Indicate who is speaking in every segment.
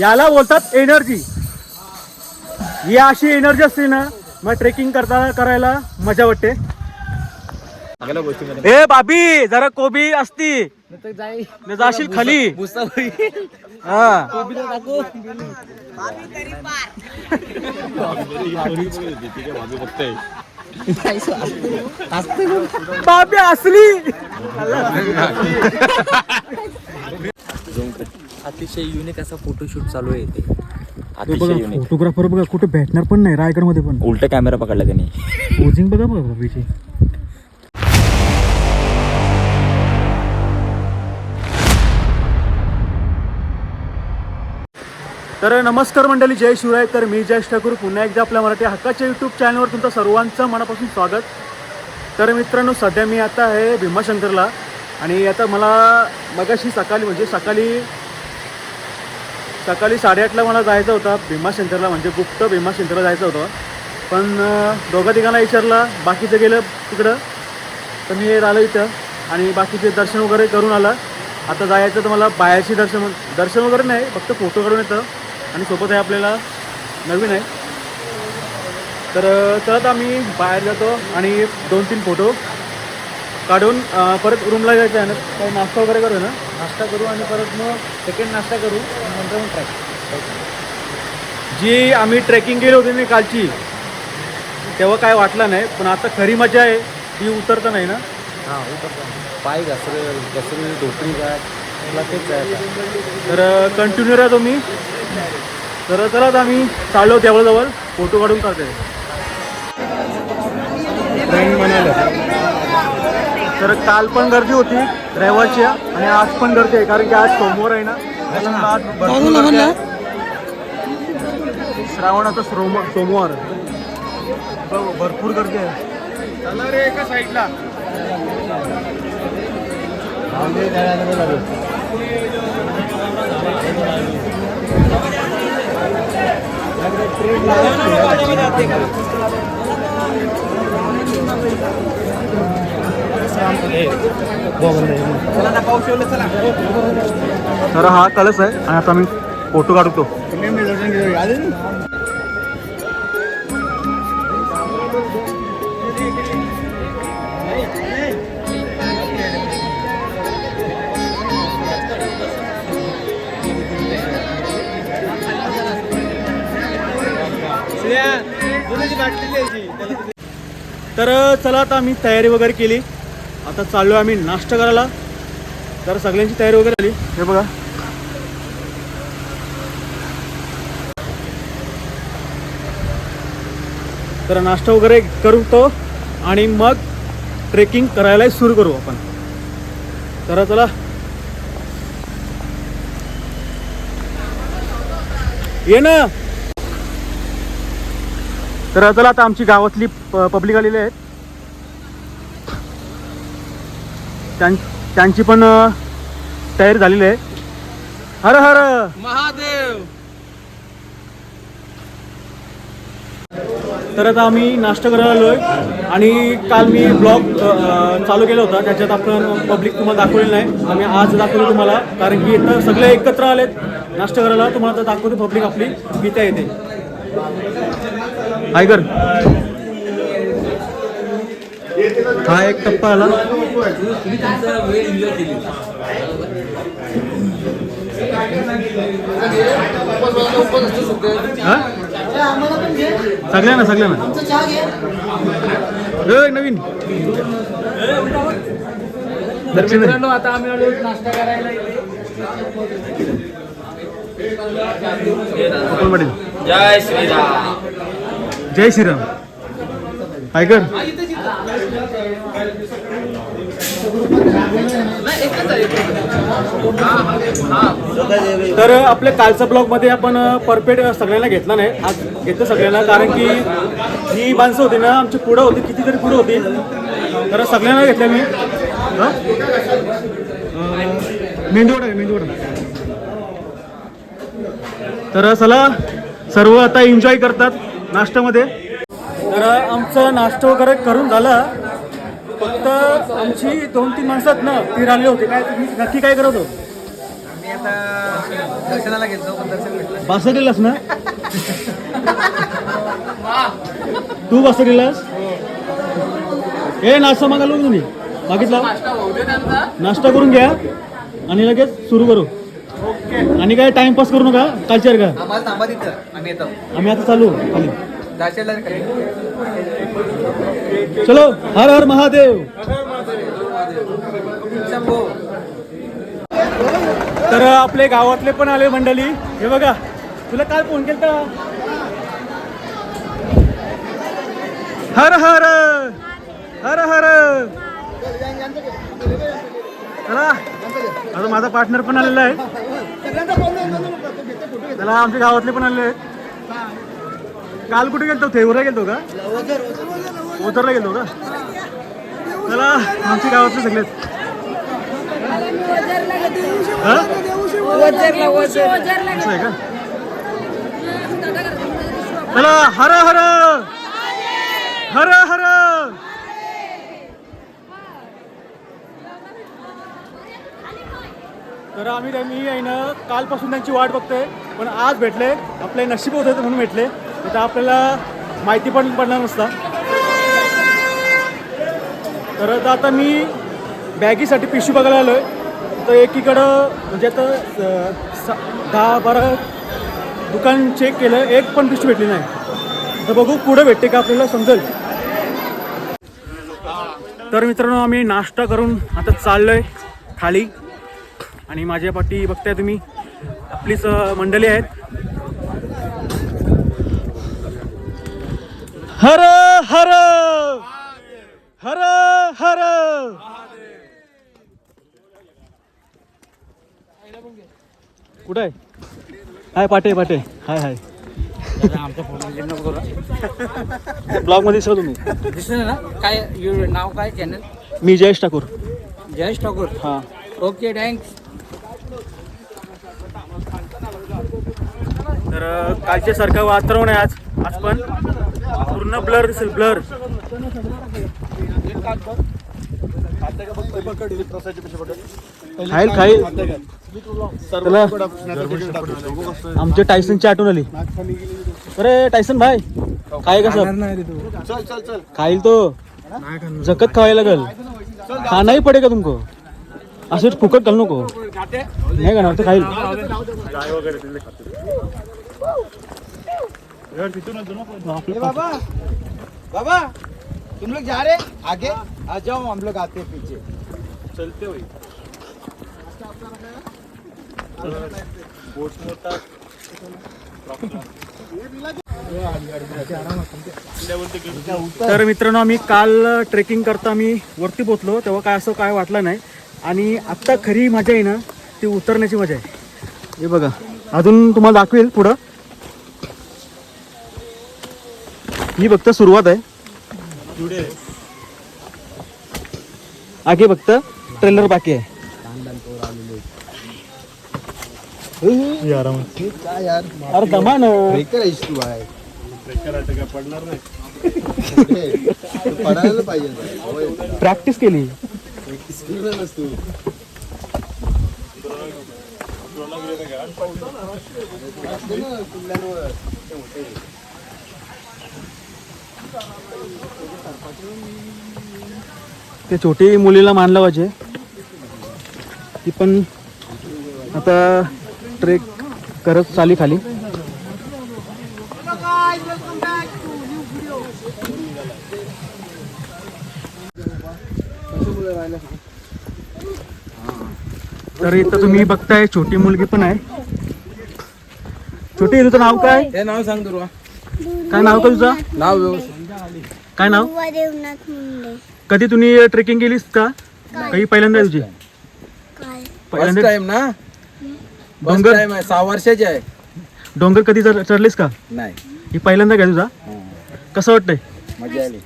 Speaker 1: याला बोलतात एनर्जी. ही अशी एनर्जी असते ना मग ट्रेकिंग करता करायला मजा वाटते. ए बाबी जरा कोबी असती. न जाशील खाली. हा. बाबी असली.
Speaker 2: अतिशय युनिक असा फोटोशूट चालू आहे इथे
Speaker 1: बघा
Speaker 2: अतिशय युनिक
Speaker 1: फोटोग्राफर बघा कुठे भेटणार पण नाही रायगडमध्ये पण.
Speaker 2: उलटा कॅमेरा पकडला त्यांनी.
Speaker 1: पोझिंग बघा बघा बाबीची. तर नमस्कार मंडळी जय शिवराय. तर मी जयेश ठाकूर. पुन्हा एकदा आपल्या मराठी हक्काच्या यूट्यूब चॅनलवर तुमचं सर्वांचं मनापासून स्वागत. तर मित्रांनो सध्या मी आता आहे भीमाशंकरला. आणि आता मला मगाशी सकाळी म्हणजे सकाळी सकाळी साडेआठला मला जायचं होतं भीमाशंकरला म्हणजे गुप्त भीमाशंकरला जायचं होतं. पण दोघा तिघांना विचारलं बाकीचं गेलं तिकडं. तर मी आलो इथं. आणि बाकीचे दर्शन वगैरे करून आलं. आता जायचं तर मला बाहेरची दर्शन दर्शन वगैरे नाही फक्त फोटो काढून येतं. आणि सोबत आहे आपल्याला नवीन आहे. तर तरच आम्ही बाहेर जातो आणि दोन तीन फोटो काढून परत रूमला जायचं आहे ना? काही नाश्ता वगैरे करू ना? नाश्ता करू आणि परत मग सेकंड नाश्ता करू नंतर मग ट्रॅक जी आम्ही ट्रेकिंग केली होती ना कालची तेव्हा काय वाटलं नाही पण आता खरी मजा आहे. ती उतरता नाही ना?
Speaker 2: हा उतरता पाय घसरे घसरे धोत्री काय मला तेच आहे.
Speaker 1: तर कंटिन्यू राहा तुम्ही. तर चला आता आम्ही चाललो जवळ फोटो काढून काढते ट्रेन म्हणाले तर काल पण गर्दी होती रविवारची आणि आज पण गर्दी आहे कारण की आज सोमवार आहे ना. आज भरपूर. श्रावणाचा सोम सोमवार. भरपूर गर्दी आहे. चला रे एका साईडला. तर हा कलश आहे आणि आता मी फोटो काढतो. तर चला आता आम्ही तयारी वगैरे केली. आता चाललो आम्ही नाश्ता करायला. तर सगळ्यांची तयारी वगैरे झाली. हे बघा. तर नाश्ता वगैरे करू तो आणि मग ट्रेकिंग करायला सुरू करू आपण. तर चला. ये ना. तर चला आता आमची गावातली पब्लिक आलेली आहेत. त्यां- त्यांची पण तयारी झालेली आहे. हर हर!
Speaker 3: महादेव!
Speaker 1: तर आता आम्ही नाश्ता करायला आलोय आणि काल मी ब्लॉग चालू केला होता. त्याच्यात आपण पब्लिक तुम्हाला दाखवलेलं नाही. आम्ही आज दाखवलं तुम्हाला. कारण की इथं सगळे एकत्र आलेत नाश्ता करायला. तुम्हाला दाखवतो पब्लिक आपली. इथे येते. ऐकर हा एक टप्पा आला? सगळ्यांना सगळ्यांना. नवीन.
Speaker 3: आता आम्ही नाश्ता करायला.
Speaker 2: जय श्रीराम.
Speaker 1: जय श्रीराम. ऐकर तर आपल्या कालच्या ब्लॉगमध्ये आपण परफेक्ट सगळ्यांना घेतला नाही. आज घेतलं सगळ्यांना कारण की ही माणसं होती ना आमची पुढं होती कितीतरी पुढं होती. तर सगळ्यांना घेतलं मी. मेंदूवडा मेंदूवडा. तर चला सर्व आता एन्जॉय करतात नाश्त्यामध्ये. तर आमचं नाश्ता वगैरे करून झालं. फक्त आमची दोन तीन माणसं आहेत ना ती राहिली होती. काय तुम्ही नक्की काय करत हो
Speaker 2: मी आता दर्शनाला गेलो पण दर्शन भेटलं
Speaker 1: बासरीलास ना? तू बासरीलास ए नाश्ता मागायला तुम्ही? मागितला? नाश्ता करून घ्या आणि लगेच सुरू करू. आणि काय टाइमपास करू नका. कालचेर का
Speaker 2: आम्हाला थांबा तिथं. आम्ही येतो.
Speaker 1: आम्ही आता चालू. खाली. चलो. हर हर महादेव.
Speaker 2: शंभो.
Speaker 1: तर आपले गावातले पण आले मंडळी. हे बघा. तुला काल फोन केलता? हर हर. हर हर. आता माझा पार्टनर पण आलेला आहे. त्याला आमच्या गावातले पण आले काल कुठे गेलतो? थेवरा गेलतो का? ओझरला गेलतो का? त्याला आमच्या गावातले सगळेच. असं आहे का? चला हर हर! हर हर! तर आम्ही मी आहे ना कालपासून त्यांची वाट बघतोय. पण आज भेटले आपले नशीब होते म्हणून भेटले. तर आपल्याला माहिती पण पडणार नसता. तर आता मी बॅगीसाठी पिशवी बघायला आलो आहे तर एकीकडं म्हणजे आता स- दहा बारा दुकान चेक केलं एक पण पिशवी भेटली नाही. तर बघू पुढे भेटते का आपल्याला समजेल. तर मित्रांनो आम्ही नाश्ता करून आता चाललो आहे खाली. आणि माझ्या पाठी बघताय तुम्ही. आपलीच मंडळी आहेत. हर हर! हर हर! कुठं आहे? हाय पाटे पाटे. हाय हाय. ब्लॉगमध्ये दिसला तुम्ही.
Speaker 2: दिसलं ना? काय यू- नाव काय चॅनल
Speaker 1: मी जयेश ठाकूर.
Speaker 2: जयेश ठाकूर?
Speaker 1: हां.
Speaker 2: ओके थँक्स
Speaker 1: तर अं, कालच्या सारखं वातावरण आहे आज. आज पण पूर्ण ब्लर दिसेल ब्लर. खाईल खाईल. त्याला आमच्या टायसनची आठवण आली. अरे टायसन भाई काय कसं खाईल तो. जकत खावायला लागल. खानाही पडे का तुमको? असं फुकट घाल नको. नाही खाणार खाईल.
Speaker 3: ए बाबा बाबा तुम लोग जा रहे आगे आ जाओ हम लोग आते हैं पीछे।
Speaker 1: चलते होई तर मित्रांनो आम्ही काल ट्रेकिंग करता आम्ही वरती पोचलो तेव्हा काय असं काय वाटलं नाही. आणि आत्ता खरी मजा आहे ना ती उतरण्याची मजा आहे. हे बघा अजून तुम्हाला दाखवेल पुढं. ही फक्त सुरुवात आहे. आगे फक्त ट्रेलर बाकी आहे.
Speaker 3: काय यार
Speaker 1: अरे दमा ना
Speaker 3: ब्रेकर आहेस तू आहे तू पडायला पाहिजे होय.
Speaker 1: प्रॅक्टिस केली
Speaker 3: स्किलच तू
Speaker 1: छोटी मुलीला मानलं पाहिजे. ती पण आता ट्रेक करत चाली खाली. तर इथं तुम्ही बघताय छोटी मुलगी पण आहे. छोटी तुझं नाव काय?
Speaker 2: हे नाव सांग दुर्वा.
Speaker 1: काय नाव का तुझं?
Speaker 2: नाव व्यवस्थित.
Speaker 1: काय नाव?
Speaker 4: बुवा देवनाथ मुंडे.
Speaker 1: कधी तुम्ही ट्रेकिंग केलीस का? काही पहिल्यांदा आहे तुझी?
Speaker 4: काय?
Speaker 2: फर्स्ट
Speaker 1: पहिल्यांदा
Speaker 2: टाइम ना? फर्स्ट
Speaker 1: डोंगर
Speaker 2: टाइम आहे सहा वर्षाची आहे.
Speaker 1: डोंगर कधी चढ- चढलीस का?
Speaker 2: नाही.
Speaker 1: ही पहिल्यांदा काय तुझा? कसं वाटतंय?
Speaker 2: मजा आली.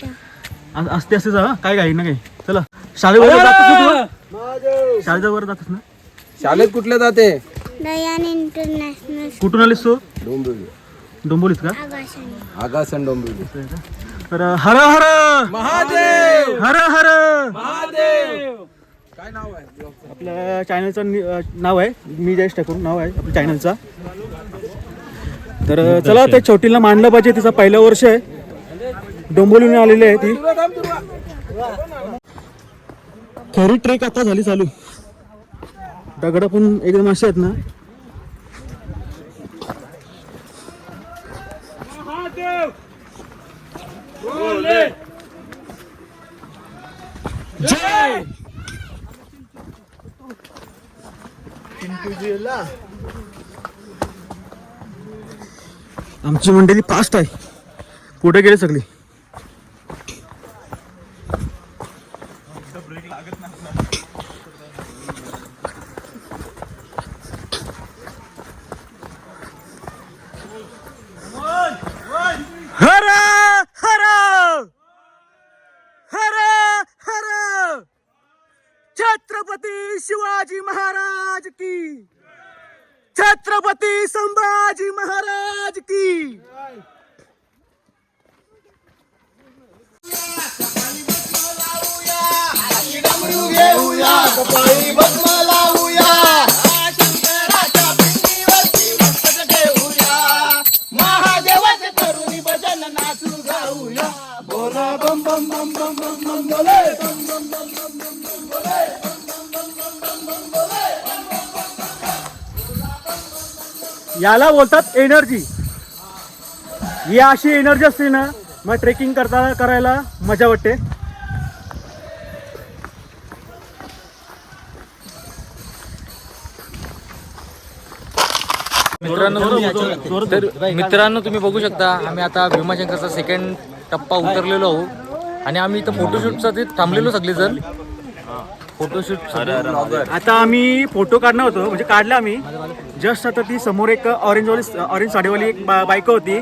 Speaker 1: आ- असते असते जा हा? काय काही ना काही चला. शाळेवर जातस ना तू? शाळेच्या वर जातस ना?
Speaker 2: शाळेत कुठले जाते?
Speaker 4: दयान इंटरनॅशनल
Speaker 1: कुठून आलीस तू?
Speaker 2: डोंबिवली.
Speaker 1: डोंबोलीत का?
Speaker 4: आकाशाने
Speaker 2: आगासन डोंबिवली.
Speaker 1: तर हर हर!
Speaker 2: महादेव!
Speaker 1: हर हर!
Speaker 2: महादेव! काय नाव आहे
Speaker 1: आपल्या चॅनलचं नाव आहे. मी जयेश ठाकूर नाव आहे आपल्या चॅनलचा तर चला ते छोटीला मांडलं पाहिजे. तिचं पहिलं वर्ष आहे. डोंबोलीने आलेली आहे ती. खरी ट्रेक आता झाली चालू. दगड पण एकदम असे आहेत ना. जय! आमची मंडळी फास्ट आहे. पुढे गेले सगळी हर हर हर हर छत्रपती शिवाजी महाराज की छत्रपती संभाजी महाराज की
Speaker 3: डमरू महादेवाचे तरुणी भजन नाचू गाऊया बोला बम बम बम बम बम बम बोले बम बम बम बम बम बम बोले
Speaker 1: याला बोलतात एनर्जी. ही अशी एनर्जी असते ना मग ट्रेकिंग करता करायला मजा वाटते.
Speaker 5: मित्रांनो तुम्ही तर मित्रांनो तुम्ही बघू शकता आम्ही आता भीमाशंकरचा सेकंड टप्पा उतरलेलो आहोत. आणि आम्ही इथं फोटोशूटसाठी थांबलेलो सगळेजण. फोटोशूट
Speaker 1: आता आम्ही फोटो काढणार होतो म्हणजे काढला आम्ही. जस्ट आता ती समोर एक ऑरेंज वाली ऑरेंज साडीवाली एक बा- बायको होती.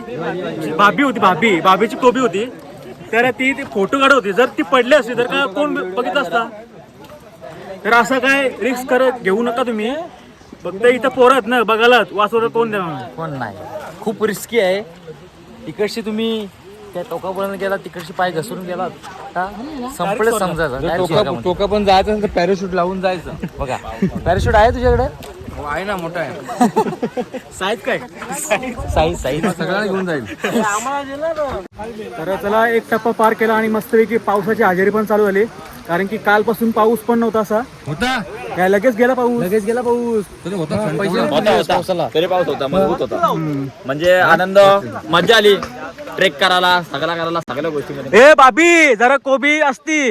Speaker 1: भाभी होती भाभी. भाभीची कोबी होती. तर ती ती फोटो काढत होती. जर ती पडली असती तर का कोण बघितलं असता? तर असं काय रिस्क करत घेऊ नका तुम्ही. फक्त इथं पोरत ना बघायला वाचवलं कोण देणार?
Speaker 5: पण नाही. खूप रिस्की आहे. तिकडची तुम्ही त्या टोकापर्यंत गेला तिकडची पाय घसरून गेला. का संपले समजायचं.
Speaker 2: टोका पण जायचं पॅराशूट लावून जायचं.
Speaker 5: बघा. पॅराशूट आहे तुझ्याकडे?
Speaker 2: हो, आहे ना मोठा आहे.
Speaker 1: साईज काय?
Speaker 5: Size size.
Speaker 2: सगळ्यांना घेऊन जाईल.
Speaker 1: तर चला एक टप्पा पार केला आणि मस्तपैकी पावसाची हजेरी पण चालू झाली. कारण की कालपासून पाऊस पण नव्हता असा.
Speaker 2: होता?
Speaker 1: काय लगेच गेला पाऊस?
Speaker 2: लगेच गेला पाऊस. तरी होता
Speaker 6: होता. होता. तरी पाऊस होता मजबूत होता. म्हणजे आनंद मजा आली. ट्रेक करायला सगळा करायला सगळ्या गोष्टीमध्ये.
Speaker 1: ए बाबी जरा कोबी असती.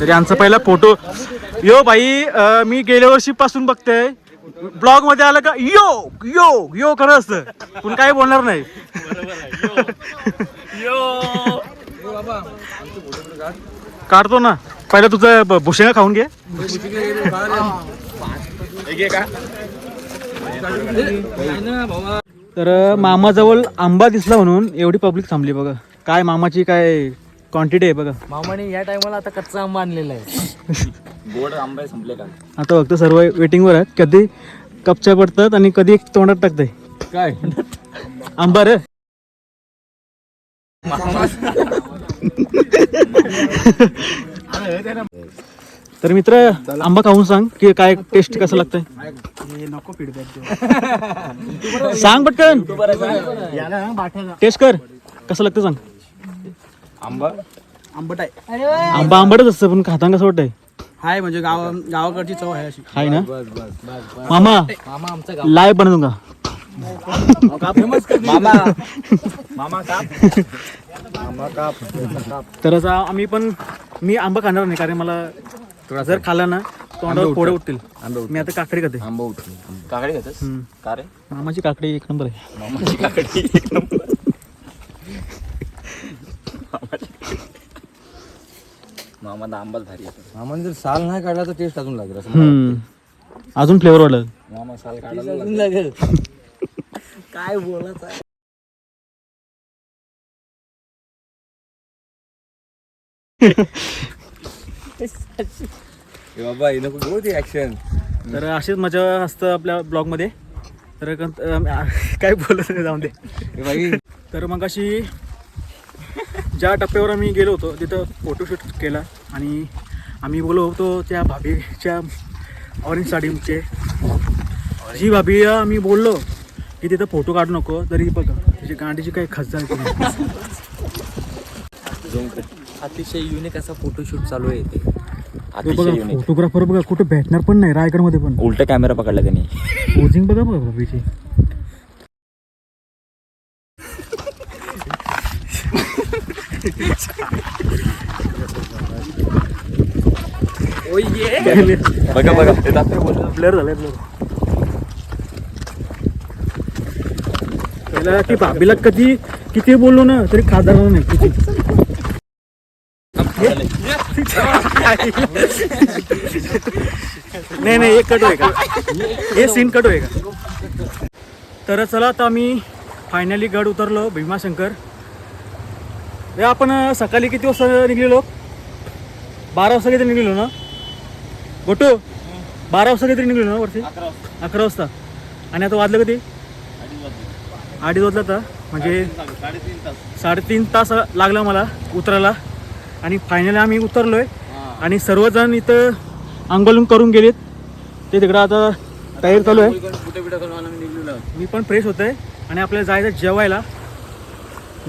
Speaker 1: तरी आमचा पहिला फोटो. यो भाई अं, मी गेल्या वर्षी पासून बघतोय. ब्लॉगमध्ये आलं का यो यो यो खरं असतं. पण काही बोलणार नाही. काढतो ना. पहिला तुझं ब- भुशेंगा खाऊन घे. तर मामाजवळ आंबा दिसला म्हणून एवढी पब्लिक थांबली बघा. काय मामाची काय क्वांटिटी आहे बघा.
Speaker 5: मामाने या टायमाला आता कच्चा आंबा आणलेला आहे.
Speaker 6: गोड आंबे संपले का?
Speaker 1: आता फक्त सर्व वेटिंगवर आहेत कधी कपच्या पडतात आणि कधी तोंडात टाकते
Speaker 2: काय?
Speaker 1: आंबा रे. तर मित्र आंबा खाऊन सांग की काय टेस्ट कसं लागतंय. सांग पटकन. टेस्ट कर. कसं लागतं सांग.
Speaker 2: आंबा.
Speaker 3: आंबट आहे.
Speaker 1: आंबा आंबटच असतं पण खाताना कसं वाटतंय.
Speaker 3: हाय म्हणजे गाव गावाकडची चव आहे अशी.
Speaker 1: हाय ना? मामा
Speaker 5: मामा आमचा गाव.
Speaker 1: लाईव्ह बनवू का
Speaker 6: मामा मामा. का
Speaker 1: तर आता आम्ही पण मी आंबा खाणार नाही कारण मला जर खाल्ला ना तोंडावर फोडे उठतील.
Speaker 6: आंबे
Speaker 1: मी आता काकडी खाते.
Speaker 6: आंबा उठून काकडे घेतस
Speaker 1: हम्म.
Speaker 6: का रे?
Speaker 1: मामाची काकडी एक नंबर आहे.
Speaker 6: मामाची काकडी एक नंबर. मामा आंबाच भारी येतो
Speaker 2: मामाने जर साल नाही काढला तर टेस्ट अजून लागेल असं मला
Speaker 1: हम्म. अजून फ्लेवर वाढलं?
Speaker 6: मामा साल
Speaker 2: वाटतं.
Speaker 6: काढायला
Speaker 2: अजून लागेल.
Speaker 6: काय बोलत आहे
Speaker 2: ए बाबा हे नको घेऊ ते ऍक्शन
Speaker 1: तर अशीच मजा असतं आपल्या ब्लॉगमध्ये तर कं- अं, काय बोलत नाही जाऊन दे.
Speaker 2: बाई.
Speaker 1: तर मग अशी ज्या टप्प्यावर आम्ही गेलो होतो तिथं फोटोशूट केला आणि आम्ही बोललो होतो त्या भाभीच्या ऑरेंज साडीचे. जी भाभी आम्ही बोललो की तिथं फोटो काढू नको तरी बघा तिची गांडीची काही खजाल
Speaker 5: अतिशय युनिक असा फोटोशूट चालू आहे
Speaker 6: अतिशय
Speaker 1: बघा
Speaker 6: युनिक
Speaker 1: फोटोग्राफर बघा कुठे भेटणार पण नाही रायगडमध्ये पण.
Speaker 6: उलट कॅमेरा पकडला त्यांनी.
Speaker 1: पोझिंग बघा बघा भाभीची.
Speaker 6: बघा बघा. ते दाखव.
Speaker 1: ब्लर झालाय ब्लर की भाभीला कधी किती बोललो ना तरी खादार नाही. किती? नाही नाही एक कट होय का? हे सीन कट होय का? तर चला आता आम्ही फायनली गड उतरलो भीमाशंकर. हे आपण सकाळी किती वाजता निघलेलो? बारा वाजता काहीतरी निघलेलो ना? गोटू बारा वाजता काहीतरी निघलो ना वरती? अकरा वाजता. आणि आता वाजलं कधी अडीच वाजलं. आता. म्हणजे साडेतीन तास लागला मला उतरायला. आणि फायनली आम्ही उतरलोय. आणि सर्वजण इथं आंदोलन करून गेलेत. ते तिकडं आता तयारी चालू आहे. मी पण फ्रेश होतोय. आणि आपल्याला जायचं जेवायला.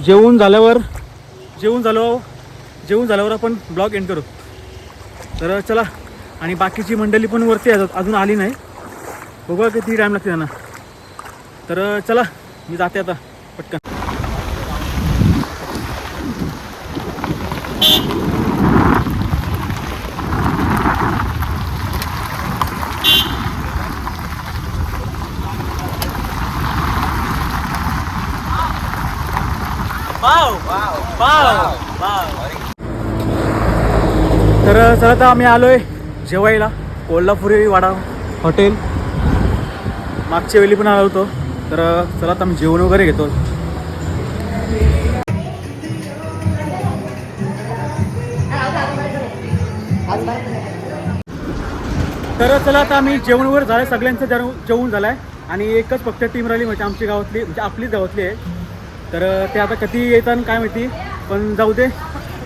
Speaker 1: जेवून झाल्यावर जेवून झालो जेवून झाल्यावर आपण ब्लॉग एंड करू. तर चला आणि बाकीची मंडळी पण वरती येतात अजून आली नाही. बघूया किती टाईम लागते त्यांना. तर चला मी जाते आता पटकन. तर चला तर आम्ही आलोय जेवायला. कोल्हापुरी वाडा हॉटेल. मागच्या वेळी पण आलो होतो. तर चला आता आम्ही जेवण वगैरे घेतो. तर चला आता आम्ही जेवण वगैरे झालं सगळ्यांचं जेव जेवण झालं आहे आणि एकच फक्त टीम राहिली म्हणजे आमची गावातली म्हणजे आपलीच गावातली आहे. तर ते आता कधी येतात काय माहिती पण जाऊ दे.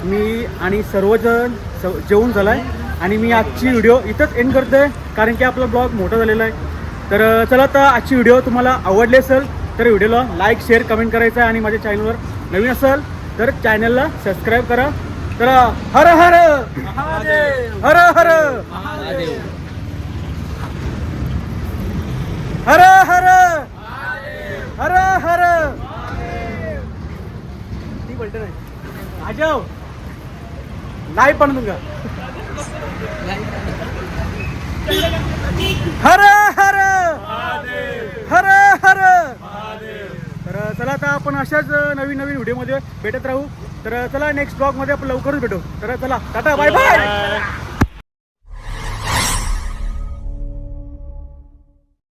Speaker 1: मी आणि सर्वजण स जेवून झाला आहे आणि मी आजची व्हिडिओ इथंच एंड करतो आहे कारण की आपला ब्लॉग मोठा झालेला आहे. तर चला तर आजची व्हिडिओ तुम्हाला आवडली असेल तर व्हिडिओला लाईक शेअर कमेंट करायचं आहे आणि माझ्या चॅनलवर नवीन असेल तर चॅनलला सबस्क्राईब करा. तर हर हर हर हर हर हर हर हर ती बोलते नाही आ जाओ लाईव्ह पण हर हर. हर हर. तर चला आता आपण अशाच नवीन नवीन व्हिडिओमध्ये भेटत राहू. तर चला नेक्स्ट ब्लॉगमध्ये आपण लवकरच भेटू. तर चला टाटा बाय बाय